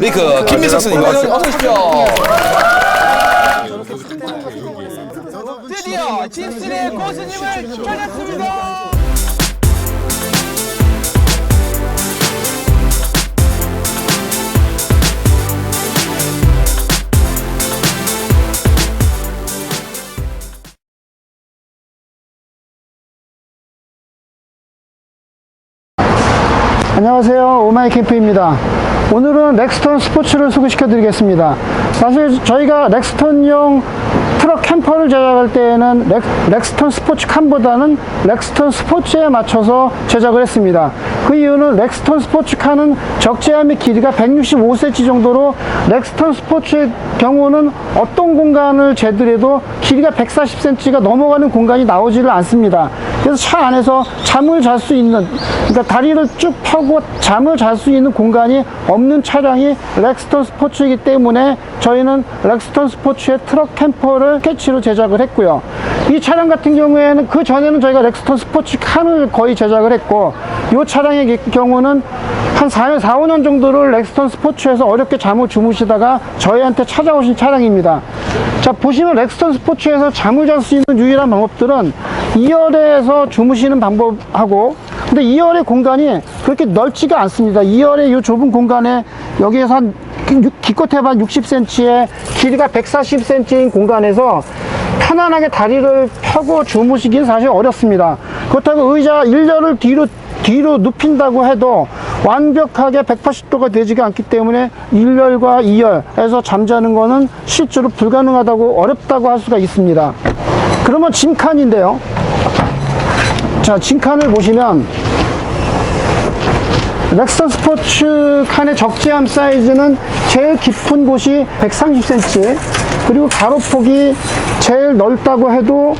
메이크 김민석 선생님 어서 오십시오. 드디어 집순의 고수님을 찾았습니다. 안녕하세요. 오마이 캠프입니다. 오늘은 렉스턴 스포츠를 소개시켜 드리겠습니다. 사실 저희가 렉스턴용 트럭 캠퍼를 제작할 때에는 렉, 렉스턴 스포츠 칸보다는 렉스턴 스포츠에 맞춰서 제작을 했습니다. 그 이유는 렉스턴 스포츠 칸은 적재함의 길이가 165cm 정도로 렉스턴 스포츠의 경우는 어떤 공간을 재더라도 길이가 140cm가 넘어가는 공간이 나오지를 않습니다. 그래서 차 안에서 잠을 잘 수 있는 그러니까 다리를 쭉 펴고 잠을 잘 수 있는 공간이 없는 차량이 렉스턴 스포츠이기 때문에 저희는 렉스턴 스포츠의 트럭 캠퍼를 스케치로 제작을 했고요. 이 차량 같은 경우에는 그 전에는 저희가 렉스턴 스포츠 칸을 거의 제작을 했고 이 차량의 경우는 한 4, 4, 5년 정도를 렉스턴 스포츠에서 어렵게 잠을 주무시다가 저희한테 찾아오신 차량입니다. 자, 보시면 렉스턴 스포츠에서 잠을 잘 수 있는 유일한 방법들은 2열에서 주무시는 방법하고 근데 2열의 공간이 그렇게 넓지가 않습니다. 2열의 이 좁은 공간에 여기에서 한 육- 기껏 해봐 60cm에 길이가 140cm인 공간에서 편안하게 다리를 펴고 주무시긴 사실 어렵습니다. 그렇다고 의자 1열을 뒤로 뒤로 눕힌다고 해도 완벽하게 180도가 되지가 않기 때문에 1열과 2열에서 잠자는 거는 실제로 불가능하다고 어렵다고 할 수가 있습니다. 그러면 짐칸인데요. 자, 짐칸을 보시면 렉스턴 스포츠 칸의 적재함 사이즈는 제일 깊은 곳이 130cm 그리고 가로폭이 제일 넓다고 해도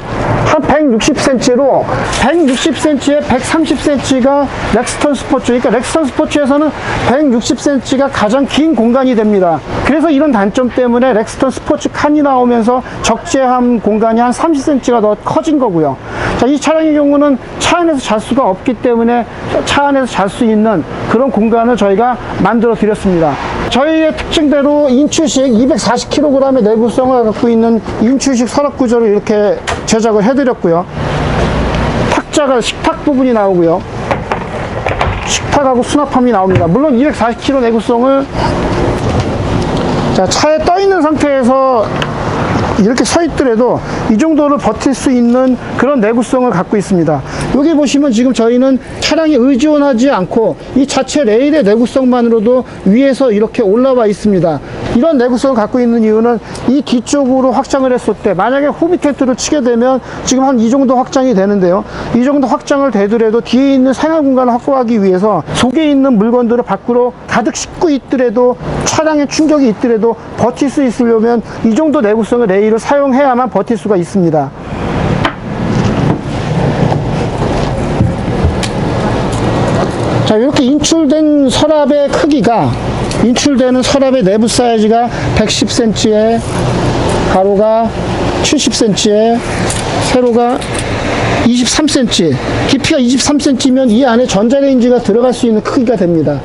한 160cm로 160cm에 130cm가 렉스턴 스포츠 그러니까 렉스턴 스포츠에서는 160cm가 가장 긴 공간이 됩니다. 그래서 이런 단점 때문에 렉스턴 스포츠 칸이 나오면서 적재함 공간이 한 30cm가 더 커진 거고요 자, 이 차량의 경우는 차 안에서 잘 수가 없기 때문에 차 안에서 잘 수 있는 그런 공간을 저희가 만들어 드렸습니다. 저희의 특징대로 인추식 240kg의 내구성을 갖고 있는 인추식 서랍 구조를 이렇게 제작을 해드렸고요. 탁자가 식탁 부분이 나오고요. 식탁하고 수납함이 나옵니다. 물론 240kg 내구성을 자, 차에 떠 있는 상태에서 이렇게 서 있더라도 이 정도를 버틸 수 있는 그런 내구성을 갖고 있습니다. 여기 보시면 지금 저희는 차량에 의존하지 않고 이 자체 레일의 내구성만으로도 위에서 이렇게 올라와 있습니다. 이런 내구성을 갖고 있는 이유는 이 뒤쪽으로 확장을 했을 때 만약에 후비 텐트를 치게 되면 지금 한 이 정도 확장이 되는데요. 이 정도 확장을 되더라도 뒤에 있는 생활 공간을 확보하기 위해서 속에 있는 물건들을 밖으로 가득 싣고 있더라도 차량에 충격이 있더라도 버틸 수 있으려면 이 정도 내구성의 레일을 사용해야만 버틸 수가 있습니다. 자, 이렇게 인출된 서랍의 크기가 인출되는 서랍의 내부 사이즈가 110cm에 가로가 70cm에 세로가 23cm 깊이가 23cm면 이 안에 전자레인지가 들어갈 수 있는 크기가 됩니다.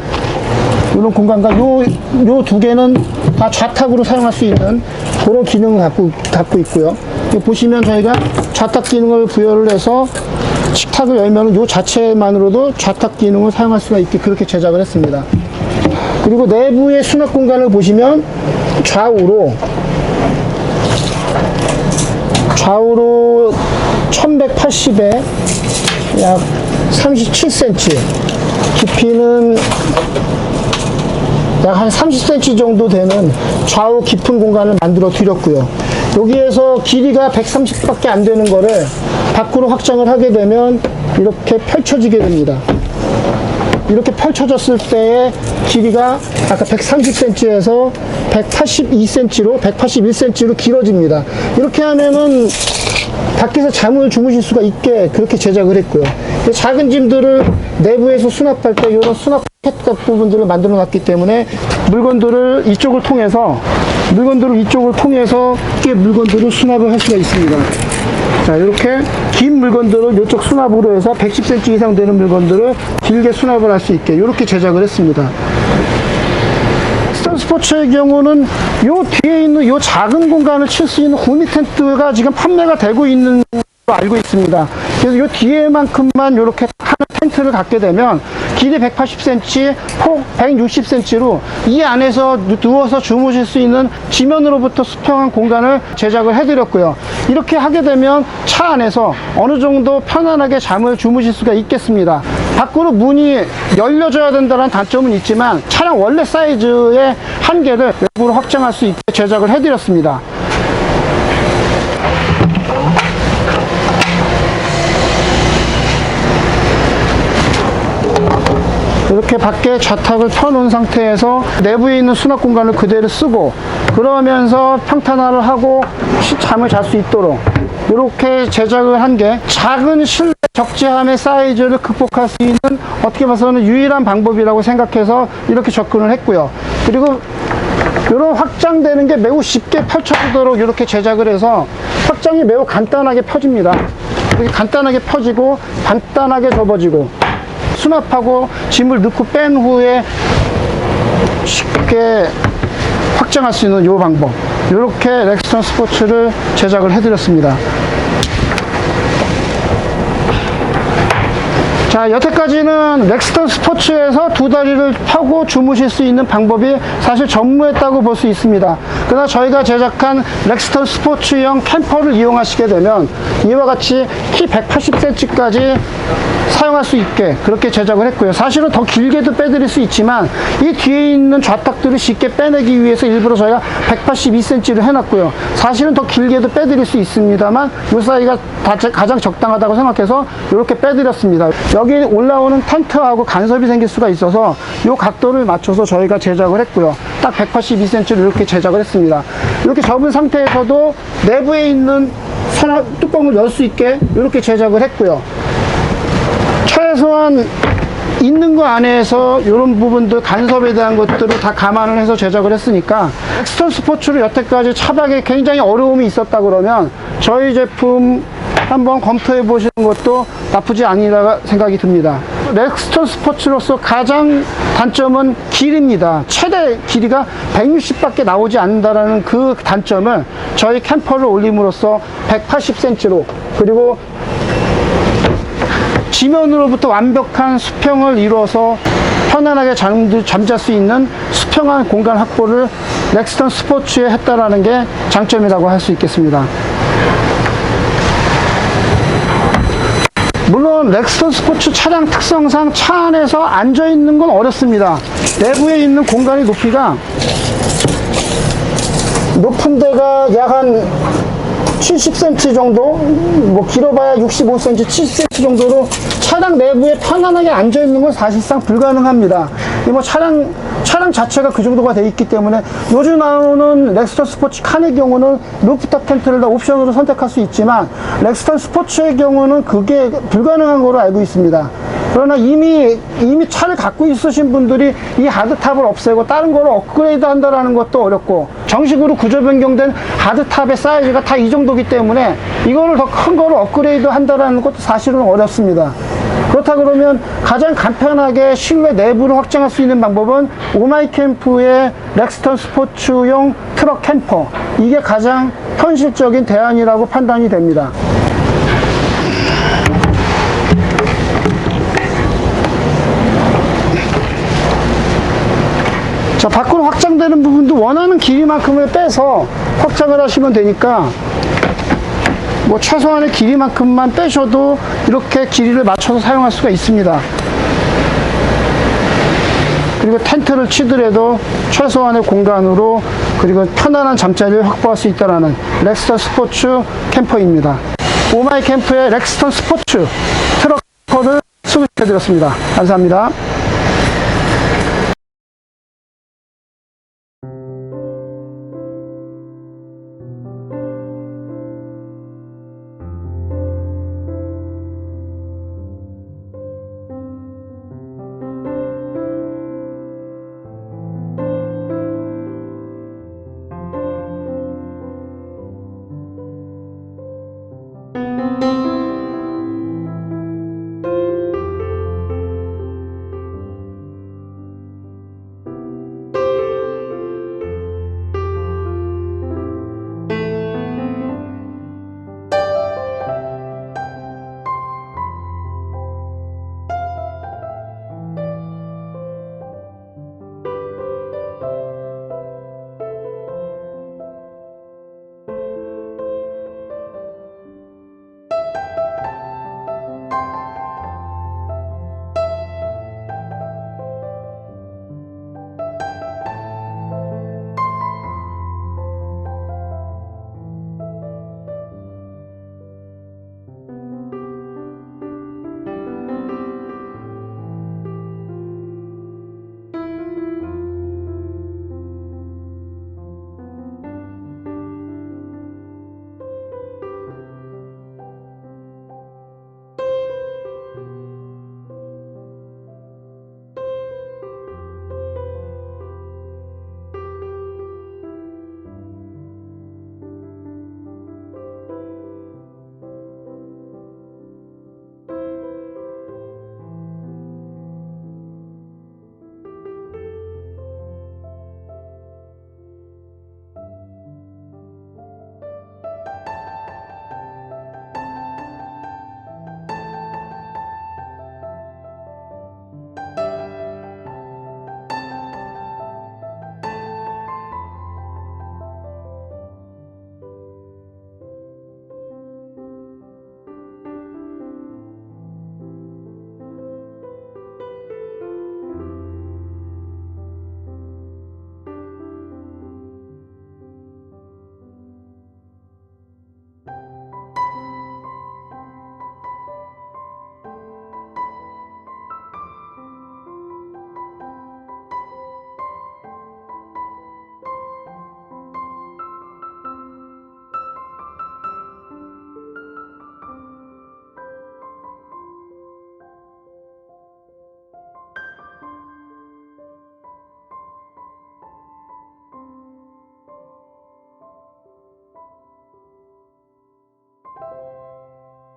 이런 공간과 요, 요 두 개는 다 좌탁으로 사용할 수 있는 그런 기능을 갖고, 갖고 있고요. 보시면 저희가 좌탁 기능을 부여를 해서 식탁을 열면 요 자체만으로도 좌탁 기능을 사용할 수가 있게 그렇게 제작을 했습니다. 그리고 내부의 수납 공간을 보시면 좌우로 좌우로 1180에 약 37cm 깊이는 약 한 30cm 정도 되는 좌우 깊은 공간을 만들어 드렸고요. 여기에서 길이가 130밖에 안 되는 거를 밖으로 확장을 하게 되면 이렇게 펼쳐지게 됩니다. 이렇게 펼쳐졌을 때의 길이가 아까 130cm에서 182cm로 181cm로 길어집니다. 이렇게 하면은 밖에서 잠을 주무실 수가 있게 그렇게 제작을 했고요. 이 작은 짐들을 내부에서 수납할 때 이런 수납 캣 부분들을 만들어 놨기 때문에 물건들을 이쪽을 통해서 물건들을 이쪽을 통해서 쉽게 물건들을 수납을 할 수가 있습니다. 자, 이렇게 긴 물건들을 이쪽 수납으로 해서 110cm 이상 되는 물건들을 길게 수납을 할 수 있게 이렇게 제작을 했습니다. 렉스턴 스포츠의 경우는 요 뒤에 있는 요 작은 공간을 칠 수 있는 후미 텐트가 지금 판매가 되고 있는 걸로 알고 있습니다. 그래서 요 뒤에만큼만 이렇게 하는 텐트를 갖게 되면 길이 180cm, 폭 160cm로 이 안에서 누- 누워서 주무실 수 있는 지면으로부터 수평한 공간을 제작을 해드렸고요. 이렇게 하게 되면 차 안에서 어느 정도 편안하게 잠을 주무실 수가 있겠습니다. 밖으로 문이 열려줘야 된다는 단점은 있지만 차량 원래 사이즈의 한계를 외부로 확장할 수 있게 제작을 해드렸습니다. 이렇게 밖에 좌탁을 펴놓은 상태에서 내부에 있는 수납 공간을 그대로 쓰고 그러면서 평탄화를 하고 쉬- 잠을 잘 수 있도록 이렇게 제작을 한 게 작은 실내 적재함의 사이즈를 극복할 수 있는 어떻게 봐서는 유일한 방법이라고 생각해서 이렇게 접근을 했고요. 그리고 이런 확장되는 게 매우 쉽게 펼쳐지도록 이렇게 제작을 해서 확장이 매우 간단하게 펴집니다. 간단하게 펴지고 간단하게 접어지고 수납하고 짐을 넣고 뺀 후에 쉽게 확장할 수 있는 이 방법. 이렇게 렉스턴 스포츠를 제작을 해드렸습니다. 자 여태까지는 렉스턴 스포츠에서 두 다리를 펴고 주무실 수 있는 방법이 사실 전무했다고 볼 수 있습니다 그러나 저희가 제작한 렉스턴 스포츠형 캠퍼를 이용하시게 되면 이와 같이 키 180cm까지 사용할 수 있게 그렇게 제작을 했고요. 사실은 더 길게도 빼드릴 수 있지만 이 뒤에 있는 좌탁들을 쉽게 빼내기 위해서 일부러 저희가 182cm를 해놨고요. 사실은 더 길게도 빼드릴 수 있습니다만 이 사이가 가장 적당하다고 생각해서 이렇게 빼드렸습니다. 여기 올라오는 텐트하고 간섭이 생길 수가 있어서 이 각도를 맞춰서 저희가 제작을 했고요 딱 182cm를 이렇게 제작을 했습니다 이렇게 접은 상태에서도 내부에 있는 서랍 뚜껑을 열 수 있게 이렇게 제작을 했고요 최소한 있는 거 안에서 이런 부분들 간섭에 대한 것들을 다 감안을 해서 제작을 했으니까 엑스턴 스포츠를 여태까지 차박에 굉장히 어려움이 있었다 그러면 저희 제품 한번 검토해 보시는 것도 나쁘지 아니라 생각이 듭니다. 렉스턴 스포츠로서 가장 단점은 길입니다. 최대 길이가 160밖에 나오지 않는다라는 그 단점을 저희 캠퍼를 올림으로써 180cm로 그리고 지면으로부터 완벽한 수평을 이루어서 편안하게 잠, 잠잘 수 있는 수평한 공간 확보를 렉스턴 스포츠에 했다라는 게 장점이라고 할 수 있겠습니다. 물론 렉스턴 스포츠 차량 특성상 차 안에서 앉아 있는 건 어렵습니다. 내부에 있는 공간의 높이가 높은 데가 약 한 70cm 정도, 뭐 길어봐야 65cm, 70cm 정도로 차량 내부에 편안하게 앉아 있는 건 사실상 불가능합니다. 이 뭐 차량 차량 자체가 그 정도가 돼 있기 때문에 요즘 나오는 렉스턴 스포츠 칸의 경우는 루프탑 텐트를 다 옵션으로 선택할 수 있지만 렉스턴 스포츠의 경우는 그게 불가능한 거로 알고 있습니다. 그러나 이미 이미 차를 갖고 있으신 분들이 이 하드탑을 없애고 다른 거로 업그레이드 한다라는 것도 어렵고 정식으로 구조 변경된 하드탑의 사이즈가 다 이 정도기 때문에 이거를 더 큰 거로 업그레이드 한다라는 것도 사실은 어렵습니다. 그렇다 그러면 가장 간편하게 실내 내부를 확장할 수 있는 방법은 오마이 캠프의 렉스턴 스포츠용 트럭 캠퍼 이게 가장 현실적인 대안이라고 판단이 됩니다. 자, 밖으로 확장되는 부분도 원하는 길이만큼을 빼서 확장을 하시면 되니까 뭐 최소한의 길이만큼만 빼셔도 이렇게 길이를 맞춰서 사용할 수가 있습니다. 그리고 텐트를 치더라도 최소한의 공간으로 그리고 편안한 잠자리를 확보할 수 있다는 렉스턴 스포츠 캠퍼입니다. 오마이 캠프의 렉스턴 스포츠 트럭 캠퍼를 소개해드렸습니다. 감사합니다.